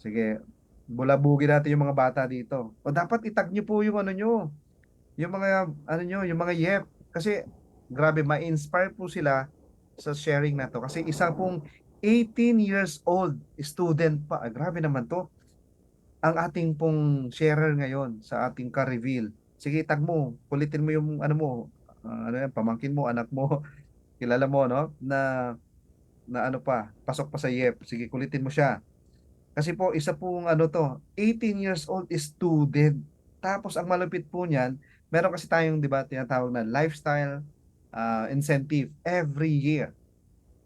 Sige, bulabugin natin yung mga bata dito. O dapat itag nyo po yung ano nyo, yung mga, ano nyo, yung mga yep. Kasi, grabe, ma-inspire po sila sa sharing na to. Kasi isa pong 18 years old student pa. Ah, grabe naman to. Ang ating pong sharer ngayon sa ating ka-reveal. Sige, tag mo. Kulitin mo yung ano mo, ah, ano yan, pamangkin mo, anak mo, kilala mo, no? Na, na ano pa, pasok pa sa YEP. Sige, kulitin mo siya. Kasi po, isa pong ano to, 18 years old student. Tapos, ang malupit po niyan, meron kasi tayong, di ba, tinatawag na lifestyle ah, incentive every year.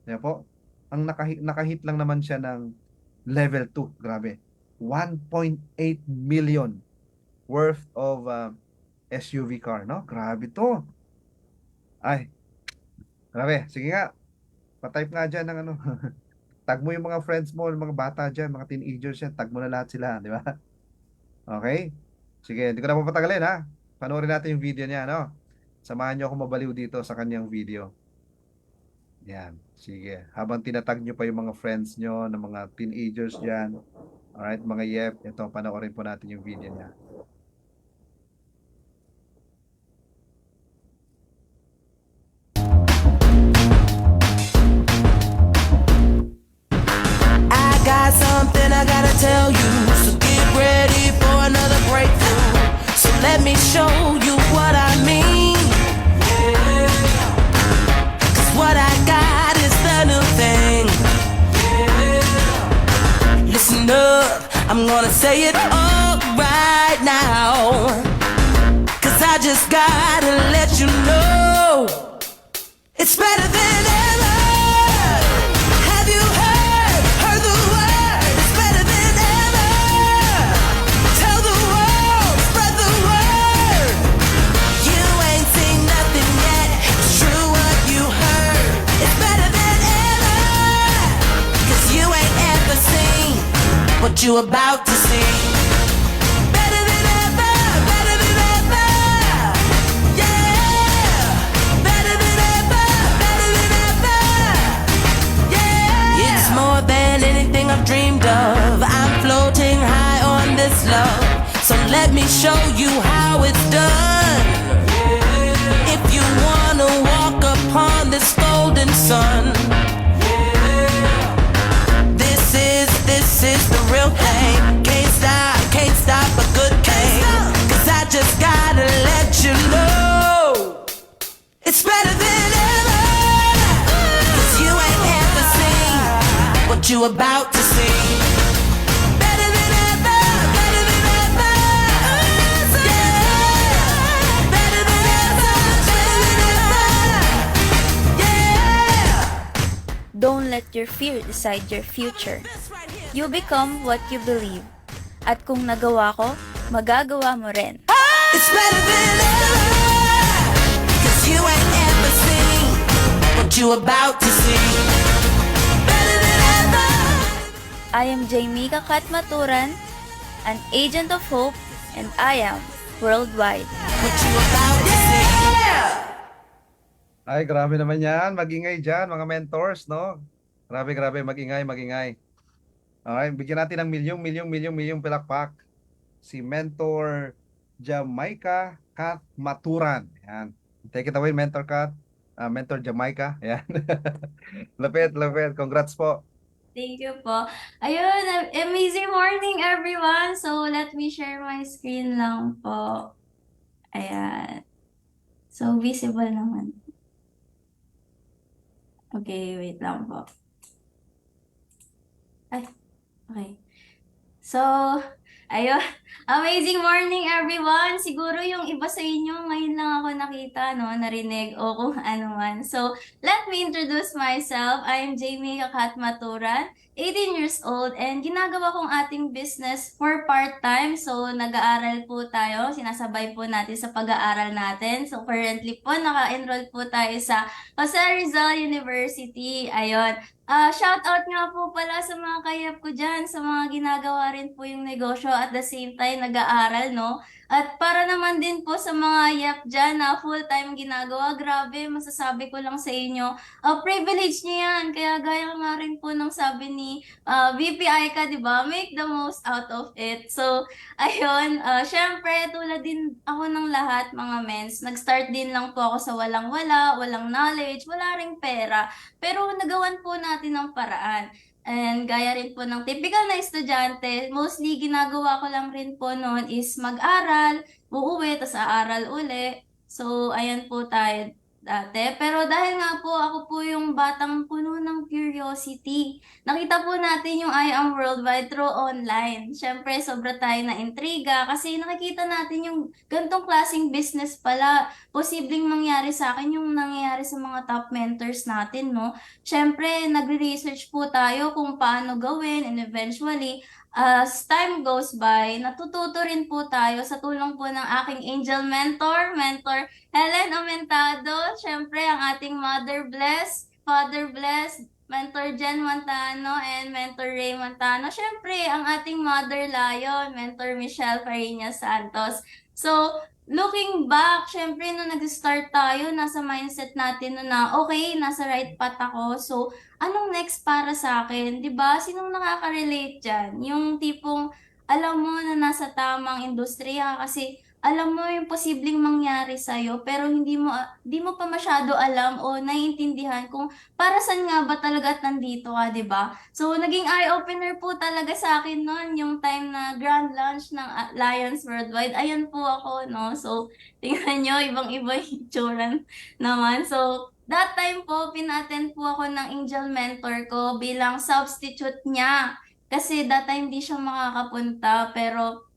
Yan po. Ang nakahit, nakahit lang naman siya ng level 2. Grabe. 1.8 million worth of uh, SUV car, no? Grabe to. Ay. Grabe. Sige nga. Pa-type nga dyan ng ano. tag mo yung mga friends mo, yung mga bata dyan, mga teenagers yan. Tag mo na lahat sila, di ba? Okay? Sige, hindi ko na papatagalin ha. Panoorin natin yung video niya, no? Samahan niyo ako mabaliw dito sa kanyang video. Yan. Sige. Habang tinatag niyo pa yung mga friends niyo, ng mga teenagers dyan. Alright, mga yep. Ito, panoorin po natin yung video niya. Something I gotta tell you. So get ready for another breakthrough. So let me show you what I mean. Cause what I got is the new thing. Listen up, I'm gonna say it all right now. Cause I just gotta let you know it's better than ever. More than anything I've dreamed of. I'm floating high on this love. So let me show you how it's done. If you wanna walk upon this golden sun. Stop, a good thing. Cause I just gotta let you know. It's better than ever. Cause you ain't ever seen what you about to see. Don't let your fear decide your future. You become what you believe. At kung nagawa ko, magagawa mo rin. It's better than ever. Cause you ain't ever seen what you about to see. Better than ever. I am Jaimika Katmaturan, an agent of hope, and I am worldwide. What you about to see. Ay, grabe naman yan. Magingay dyan, mga mentors, no? Grabe, grabe. Magingay, magingay. Okay, bigyan natin ng milyong, milyong, milyong, milyong pilakpak. Si Mentor Jamaica Kat Maturan. Yan. Take it away, Mentor Kat. Ah, Mentor Jamaica. Yan. lapit, lapit. Congrats po. Thank you po. Ayun, am- amazing morning everyone. So, let me share my screen lang po. Ayan. So, visible naman. Okay, wait lang po. Ay, okay. So, ayun. Amazing morning everyone. Siguro yung iba sa inyo ngayon lang ako nakita, no, narinig o kung ano man. So, let me introduce myself. I am Jamie Kakat Maturan. 18 years old and ginagawa kong ating business for part-time. So, nag-aaral po tayo. Sinasabay po natin sa pag-aaral natin. So, currently po, naka-enroll po tayo sa Jose Rizal University. Ayun. Ah, shout out nga po pala sa mga kayap ko dyan, sa mga ginagawa rin po yung negosyo at the same time nag-aaral, no? At para naman din po sa mga yap dyan na full-time ginagawa, grabe, masasabi ko lang sa inyo, ah, privilege niyo yan. Kaya gaya nga rin po ng sabi ni uh, VPI ka, di ba? Make the most out of it. So, ayun, uh, syempre, tulad din ako ng lahat, mga mens, nag-start din lang po ako sa walang-wala, walang knowledge, wala ring pera. Pero nagawan po natin ng paraan. And gaya rin po ng typical na estudyante, mostly ginagawa ko lang rin po noon is mag-aral, uuwi, tapos aaral uli. So, ayan po tayo dati. Pero dahil nga po, ako po yung batang puno ng curiosity. Nakita po natin yung I Am Worldwide through online. Siyempre, sobra tayo na intriga kasi nakikita natin yung gantong klaseng business pala. Posibleng mangyari sa akin yung nangyayari sa mga top mentors natin, no? Siyempre, nagre-research po tayo kung paano gawin and eventually, as time goes by, natututo rin po tayo sa tulong po ng aking angel mentor, mentor Helen Aumentado, syempre ang ating Mother Bless, Father Bless, Mentor Jen Montano, and Mentor Ray Montano. Syempre, ang ating Mother Lion, Mentor Michelle Farina Santos. So, looking back, syempre, nung nag-start tayo, nasa mindset natin na, na okay, nasa right path ako. So, anong next para sa akin? 'Di ba Sinong nakaka-relate dyan? Yung tipong, alam mo na nasa tamang industriya kasi alam mo yung posibleng mangyari sa'yo pero hindi mo di mo pa masyado alam o naiintindihan kung para saan nga ba talaga at nandito ka, 'di ba? So naging eye-opener po talaga sa akin noon yung time na grand launch ng Lions Worldwide. Ayan po ako, no? So tingnan nyo, ibang-iba yung naman. So that time po, pinattend po ako ng angel mentor ko bilang substitute niya. Kasi that time di siya makakapunta pero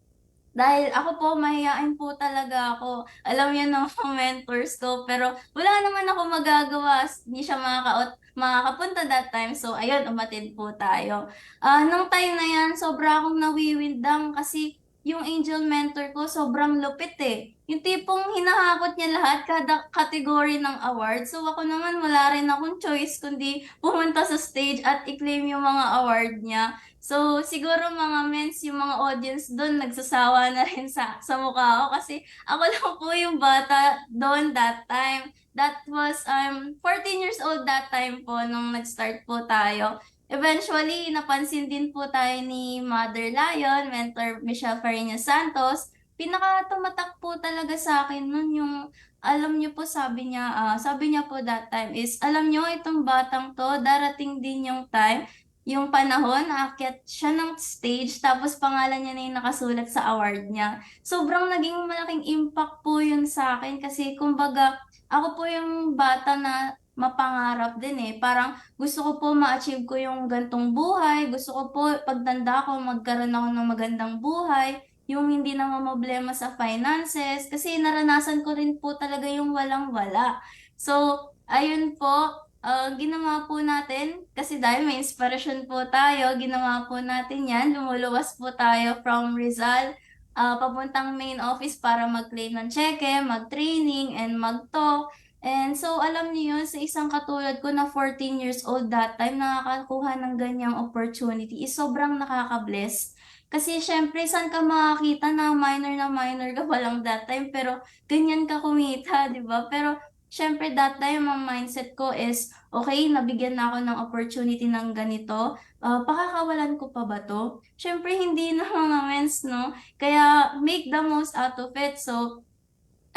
dahil ako po, mahihain po talaga ako. Alam yan ng mga mentors ko. Pero wala naman ako magagawa. Hindi siya makaka makakapunta that time. So, ayun, umatid po tayo. Ah, nung time na yan, sobra akong nawiwindang kasi yung angel mentor ko sobrang lupit eh. Yung tipong hinahakot niya lahat kada category ng award. So ako naman wala rin akong choice kundi pumunta sa stage at i-claim yung mga award niya. So siguro mga mens, yung mga audience doon nagsasawa na rin sa, sa mukha ko kasi ako lang po yung bata doon that time. That was um 14 years old that time po nung nag-start po tayo. Eventually, napansin din po tayo ni Mother Lion, mentor Michelle Farina Santos. Pinaka tumatak po talaga sa akin nun yung, alam niyo po sabi niya, ah, sabi niya po that time is, alam niyo itong batang to, darating din yung time, yung panahon, aakyat siya ng stage, tapos pangalan niya na yung nakasulat sa award niya. Sobrang naging malaking impact po yun sa akin kasi kumbaga, ako po yung bata na mapangarap din eh. Parang gusto ko po ma-achieve ko yung gantong buhay. Gusto ko po pagtanda ko magkaroon ako ng magandang buhay. Yung hindi na problema sa finances. Kasi naranasan ko rin po talaga yung walang-wala. So, ayun po. ah, ginawa po natin, kasi dahil may inspiration po tayo, ginawa po natin yan. Lumuluwas po tayo from Rizal ah, papuntang main office para mag-claim ng cheque, mag-training, and mag-talk. And so, alam niyo yun, sa isang katulad ko na 14 years old that time, nakakakuha ng ganyang opportunity, is sobrang nakaka-bless. Kasi syempre, saan ka makakita na minor na minor ka pa that time, pero ganyan ka kumita, di ba? Pero syempre, that time, ang mindset ko is, okay, nabigyan na ako ng opportunity ng ganito, ah, pakakawalan ko pa ba to? Syempre, hindi na mga mens, no? Kaya, make the most out of it. So,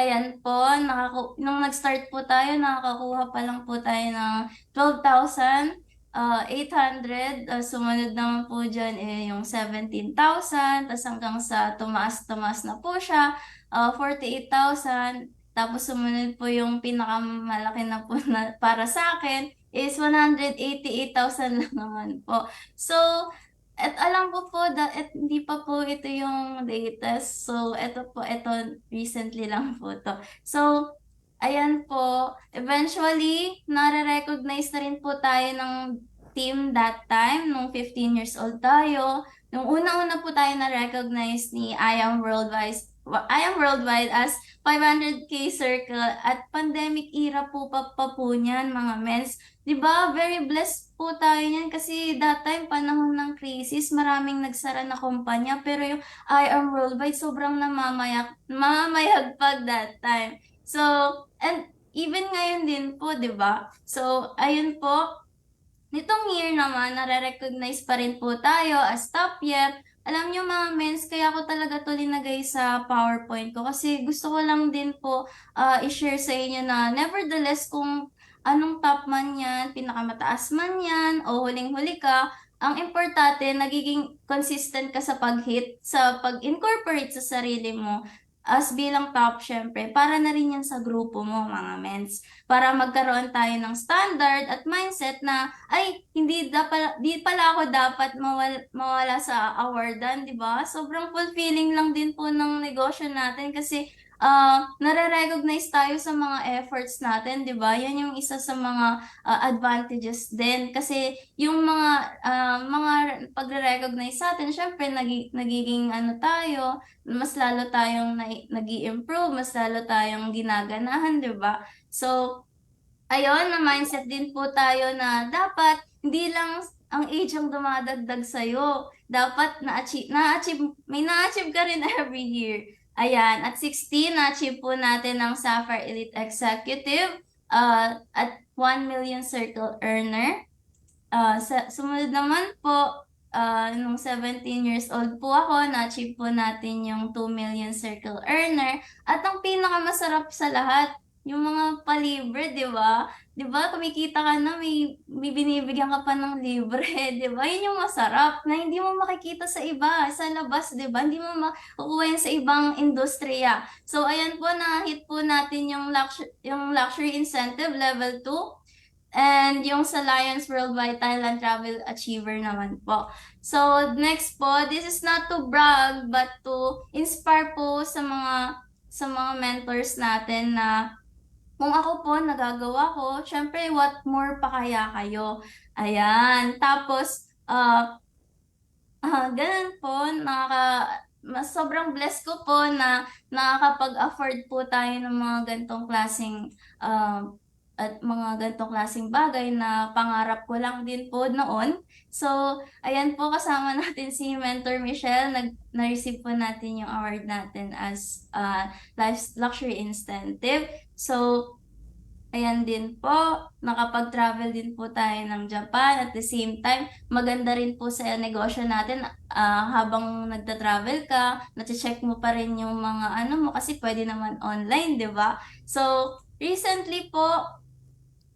Ayan po, nakaku nung nag-start po tayo, nakakakuha pa lang po tayo ng 12,800. Uh, sumunod naman po dyan eh, yung 17,000. Tapos hanggang sa tumaas-tumaas na po siya, uh, 48,000. Tapos sumunod po yung pinakamalaki na po na para sa akin is 188,000 lang naman po. So, at alam ko po that at hindi pa po ito yung latest. So, ito po, ito recently lang po to. So, ayan po. Eventually, nare-recognize na rin po tayo ng team that time, nung 15 years old tayo. Nung una-una po tayo na-recognize ni I Am Worldwide, I Am Worldwide as 500k circle at pandemic era po pa, pa po niyan mga mens. 'Di ba? Very blessed po tayo niyan kasi that time panahon ng crisis, maraming nagsara na kumpanya pero yung I Am Worldwide sobrang namamayak mamamayagpag that time. So, and even ngayon din po, 'di ba? So, ayun po. nitong year naman, nare-recognize pa rin po tayo as top YEP. Alam nyo mga mens, kaya ako talaga to linagay sa PowerPoint ko. Kasi gusto ko lang din po ah, i-share sa inyo na nevertheless kung anong top man yan, pinakamataas man yan, o huling-huli ka, ang importante, nagiging consistent ka sa pag-hit, sa pag-incorporate sa sarili mo as bilang top, syempre, para na rin yan sa grupo mo, mga mens. Para magkaroon tayo ng standard at mindset na, ay, hindi dapat, di pala ako dapat mawala, mawala sa awardan, di ba? Sobrang fulfilling lang din po ng negosyo natin kasi ah nare-recognize tayo sa mga efforts natin, 'di ba? Yan yung isa sa mga ah, advantages din kasi yung mga ah, mga pagre-recognize sa atin, syempre nagi, nagiging ano tayo, mas lalo tayong nag improve mas lalo tayong ginaganahan, 'di ba? So ayun, na mindset din po tayo na dapat hindi lang ang age ang dumadagdag sa'yo. Dapat na-achieve, na-achieve, may na-achieve ka rin every year. Ayan, at 16, na-achieve po natin ang Sapphire Elite Executive uh, at 1 million circle earner. Uh, sa, sumunod naman po, uh, nung 17 years old po ako, na-achieve po natin yung 2 million circle earner. At ang pinakamasarap sa lahat, yung mga palibre, di ba? Di ba, kumikita ka na, may, may binibigyan ka pa ng libre, di ba? Yun yung masarap, na hindi mo makikita sa iba, sa labas, di ba? Hindi mo makukuha yan sa ibang industriya. So, ayan po, na-hit po natin yung, luxury, yung luxury incentive level 2. And yung sa Lions Worldwide Thailand Travel Achiever naman po. So, next po, this is not to brag, but to inspire po sa mga sa mga mentors natin na kung ako po nagagawa ko, syempre what more pa kaya kayo? Ayan. Tapos, ah ah, ganun po, nakaka, mas sobrang blessed ko po na nakakapag-afford po tayo ng mga gantong klaseng ah, at mga gantong klaseng bagay na pangarap ko lang din po noon. So, ayan po kasama natin si Mentor Michelle. Nag na-receive po natin yung award natin as uh, Life Luxury Incentive. So, ayan din po, nakapag-travel din po tayo ng Japan. At the same time, maganda rin po sa negosyo natin ah, habang nagta-travel ka, nati-check mo pa rin yung mga ano mo kasi pwede naman online, di ba? So, recently po,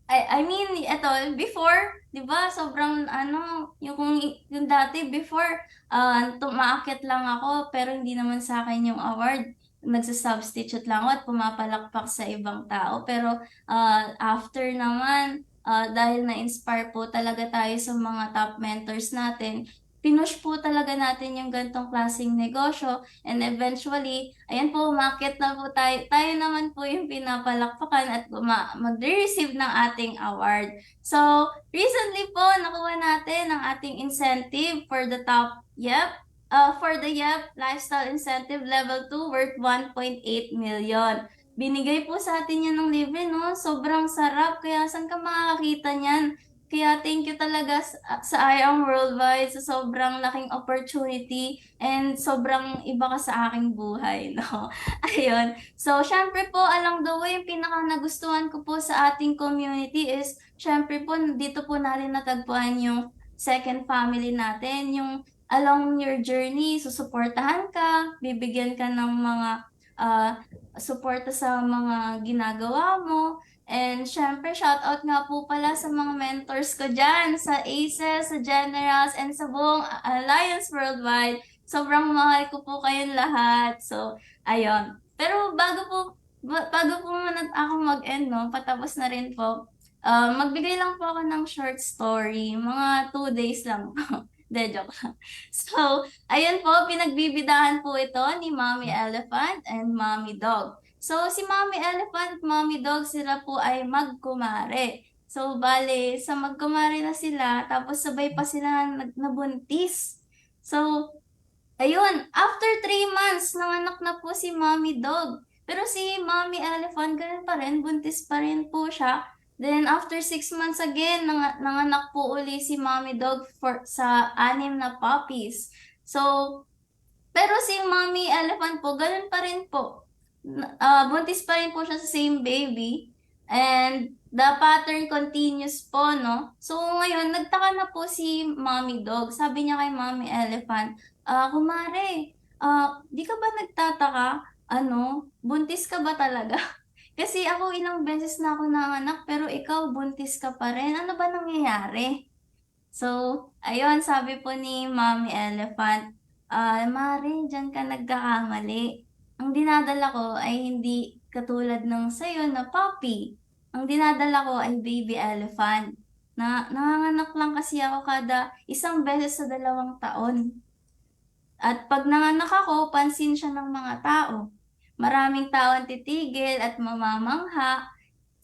I, I mean, eto, before, di ba, sobrang ano, yung, kung, yung dati, before, uh, tumaakit lang ako, pero hindi naman sa akin yung award. Nagsasubstitute lang ako at pumapalakpak sa ibang tao. Pero uh, after naman, uh, dahil na-inspire po talaga tayo sa mga top mentors natin, pinush po talaga natin yung gantong klaseng negosyo and eventually, ayan po, umakit na po tayo. Tayo naman po yung pinapalakpakan at ma- mag-receive ng ating award. So, recently po, nakuha natin ang ating incentive for the top, yep, uh, for the YEP Lifestyle Incentive Level 2 worth 1.8 million. Binigay po sa atin yan ng libre, no? Sobrang sarap. Kaya saan ka makakakita niyan? Kaya thank you talaga sa, sa IAM Worldwide sa sobrang laking opportunity and sobrang iba ka sa aking buhay, no? Ayun. So, syempre po, along the way, yung pinaka nagustuhan ko po sa ating community is, syempre po, dito po natin natagpuan yung second family natin, yung along your journey, susuportahan ka, bibigyan ka ng mga uh, suporta sa mga ginagawa mo, And syempre, shout out nga po pala sa mga mentors ko dyan, sa ACES, sa Generals, and sa buong Alliance Worldwide. Sobrang mahal ko po kayong lahat. So, ayun. Pero bago po, bago po muna ako mag-end, no, patapos na rin po, uh, magbigay lang po ako ng short story. Mga two days lang po. De, joke lang. So, ayun po, pinagbibidahan po ito ni Mommy Elephant and Mommy Dog. So, si Mommy Elephant at Mommy Dog, sila po ay magkumare. So, bale, sa magkumare na sila, tapos sabay pa sila nabuntis. So, ayun, after 3 months, nanganak na po si Mommy Dog. Pero si Mommy Elephant, ganun pa rin, buntis pa rin po siya. Then, after 6 months again, nang nanganak po uli si Mommy Dog for, sa anim na puppies. So, pero si Mommy Elephant po, ganun pa rin po uh, buntis pa rin po siya sa same baby. And the pattern continues po, no? So, ngayon, nagtaka na po si Mommy Dog. Sabi niya kay Mommy Elephant, ah, kumare, ah, di ka ba nagtataka? Ano, buntis ka ba talaga? Kasi ako ilang beses na ako nanganak, pero ikaw buntis ka pa rin. Ano ba nangyayari? So, ayun, sabi po ni Mommy Elephant, ah, Mare, dyan ka nagkakamali. Ang dinadala ko ay hindi katulad ng sayo na puppy. Ang dinadala ko ay baby elephant. Na nanganganak lang kasi ako kada isang beses sa dalawang taon. At pag nanganak ako, pansin siya ng mga tao. Maraming tao ang titigil at mamamangha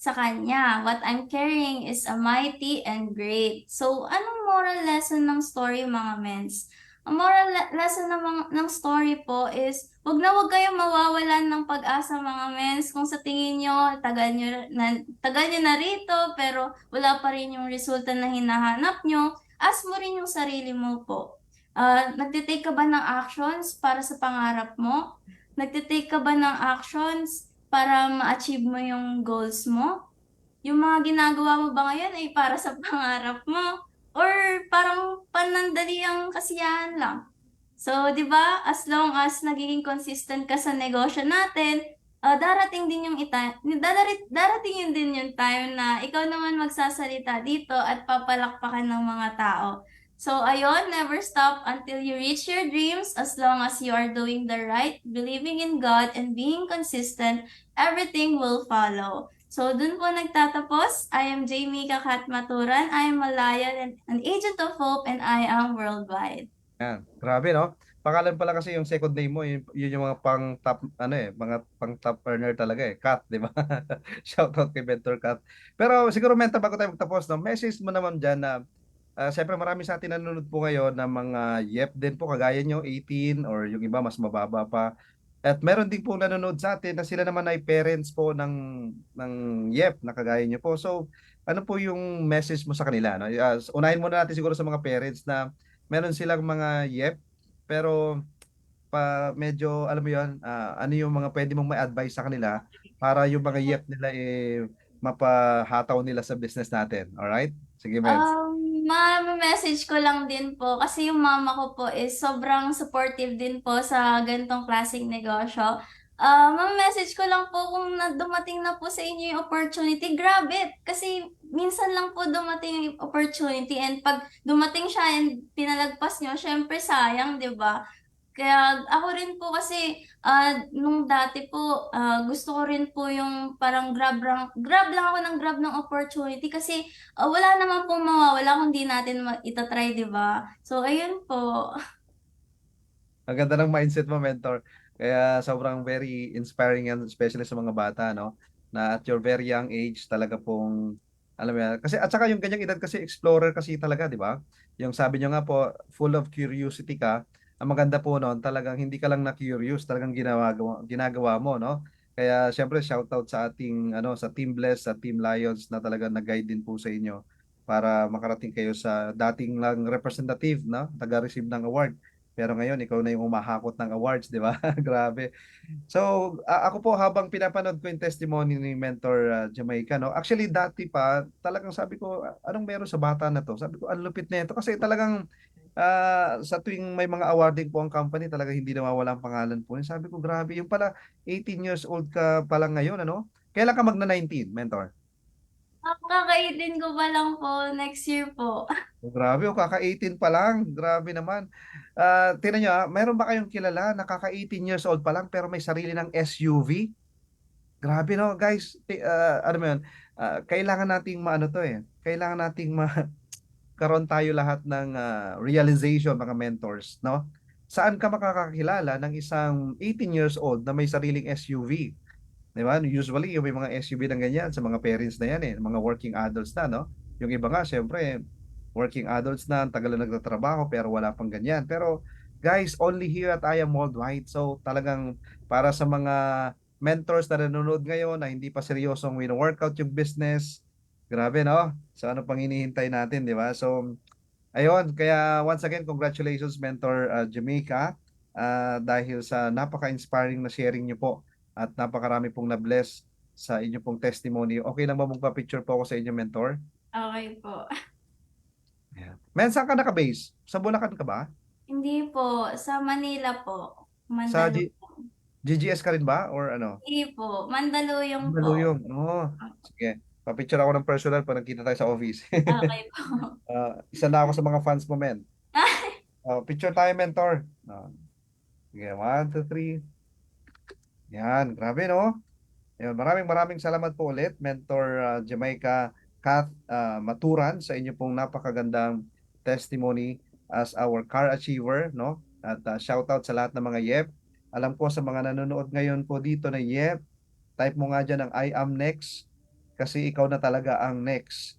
sa kanya. What I'm carrying is a mighty and great. So, anong moral lesson ng story mga mens? Ang moral le- lesson ng, mga- ng story po is, wag na wag kayong mawawalan ng pag-asa mga mens. Kung sa tingin nyo, tagal nyo na, tagal nyo na rito, pero wala pa rin yung resulta na hinahanap nyo, ask mo rin yung sarili mo po. Ah, nagtitake ka ba ng actions para sa pangarap mo? Nagtitake ka ba ng actions para ma-achieve mo yung goals mo? Yung mga ginagawa mo ba ngayon ay para sa pangarap mo? Or parang panandaliang kasiyahan lang? So, di ba, as long as nagiging consistent ka sa negosyo natin, ah, darating din yung ita darating, darating din yung time na ikaw naman magsasalita dito at papalakpakan ng mga tao. So, ayun, never stop until you reach your dreams as long as you are doing the right, believing in God, and being consistent, everything will follow. So, dun po nagtatapos. I am Jamie Kakat Maturan. I am a lion and an agent of hope and I am worldwide. Yan. Grabe, no? Pangalan pala kasi yung second name mo, yun, yun yung mga pang top, ano eh, mga pang top earner talaga eh. Kat, di ba? Shoutout kay Mentor Kat. Pero siguro, Mentor, bago tayo magtapos, no, message mo naman dyan na, ah, siyempre marami sa atin nanonood po ngayon na mga YEP din po, kagaya nyo, 18 or yung iba mas mababa pa. At meron din po nanonood sa atin na sila naman ay parents po ng, ng YEP na kagaya nyo po. So, ano po yung message mo sa kanila? No? Ah, unahin muna natin siguro sa mga parents na meron silang mga YEP pero pa medyo alam mo 'yon, ah, ano yung mga pwede mong ma-advise sa kanila para yung mga YEP nila eh mapahataw nila sa business natin. Alright? Sige, Meds. Um, ma-message ko lang din po kasi yung mama ko po is sobrang supportive din po sa ganitong klaseng negosyo. Ah, ma-message ko lang po kung na dumating na po sa inyo yung opportunity, grab it. Kasi minsan lang po dumating yung opportunity and pag dumating siya and pinalagpas nyo, syempre sayang, 'di ba? Kaya ako rin po kasi ah, nung dati po ah, gusto ko rin po yung parang grab lang, grab lang ako ng grab ng opportunity kasi ah, wala naman pong mawawala kung di natin ma- itatry, 'di ba? So ayun po. Ang ganda ng mindset mo, mentor. Kaya sobrang very inspiring yan, especially sa mga bata, no? Na at your very young age, talaga pong, alam mo yan. Kasi, at saka yung ganyang edad kasi, explorer kasi talaga, di ba? Yung sabi nyo nga po, full of curiosity ka. Ang maganda po noon, talagang hindi ka lang na-curious, talagang ginagawa, ginagawa mo, no? Kaya, syempre, shoutout sa ating, ano, sa Team Bless, sa Team Lions, na talaga nag-guide din po sa inyo para makarating kayo sa dating lang representative, no? Taga-receive ng award. Pero ngayon, ikaw na yung humahakot ng awards, di ba? Grabe. So, ako po habang pinapanood ko yung testimony ni Mentor uh, Jamaica, no? Actually, dati pa, talagang sabi ko, "Ah, anong meron sa bata na to? Sabi ko, ang lupit na ito. Kasi talagang ah, sa tuwing may mga awarding po ang company, talaga hindi nawawala ang pangalan po. niya. Sabi ko, grabe. Yung pala, 18 years old ka pa lang ngayon, ano? Kailan ka magna-19, Mentor? Ako kakaitin ko pa lang po next year po. Oh, grabe, oh, kaka-18 pa lang. Grabe naman. Ah, tingnan nyo, ah, mayroon ba kayong kilala na kaka-18 years old pa lang pero may sarili ng SUV? Grabe no, guys. Ti- ah, ano mo yun? Ah, kailangan nating maano to eh. Kailangan nating ma karon tayo lahat ng ah, realization mga mentors, no? Saan ka makakakilala ng isang 18 years old na may sariling SUV? Di ba? Usually, yung may mga SUV ng ganyan sa mga parents na yan eh, mga working adults na, no? Yung iba nga, syempre, working adults na, ang tagal na nagtatrabaho pero wala pang ganyan. Pero guys, only here at I Am Worldwide. So talagang para sa mga mentors na nanonood ngayon na hindi pa seryosong wino-workout yung business, grabe no? So ano pang hinihintay natin, di ba? So ayun, kaya once again, congratulations Mentor uh, Jamaica uh, dahil sa napaka-inspiring na sharing niyo po at napakarami pong na-bless sa inyo pong testimony. Okay lang ba magpa-picture po ako sa inyo, mentor? Okay po. Ayan. Men, saan ka naka-base? Sa Bulacan ka ba? Hindi po. Sa Manila po. Sa Mandaluyong. G- GGS ka rin ba? Or ano? Hindi po. Mandaluyong po. Mandaluyong. Oo. Sige. Pa-picture ako ng personal pag nagkita tayo sa office. Okay po. Ah, isa na ako sa mga fans mo, men. Ah, picture tayo, mentor. Ah. sige, one, two, three. Yan, grabe, no? Ayun, maraming maraming salamat po ulit, Mentor ah, Jamaica Kath ah, Maturan sa inyo pong napakagandang testimony as our car achiever, no? At ah, shout out sa lahat ng mga YEP. Alam ko sa mga nanonood ngayon po dito na YEP, type mo nga dyan ang I am next kasi ikaw na talaga ang next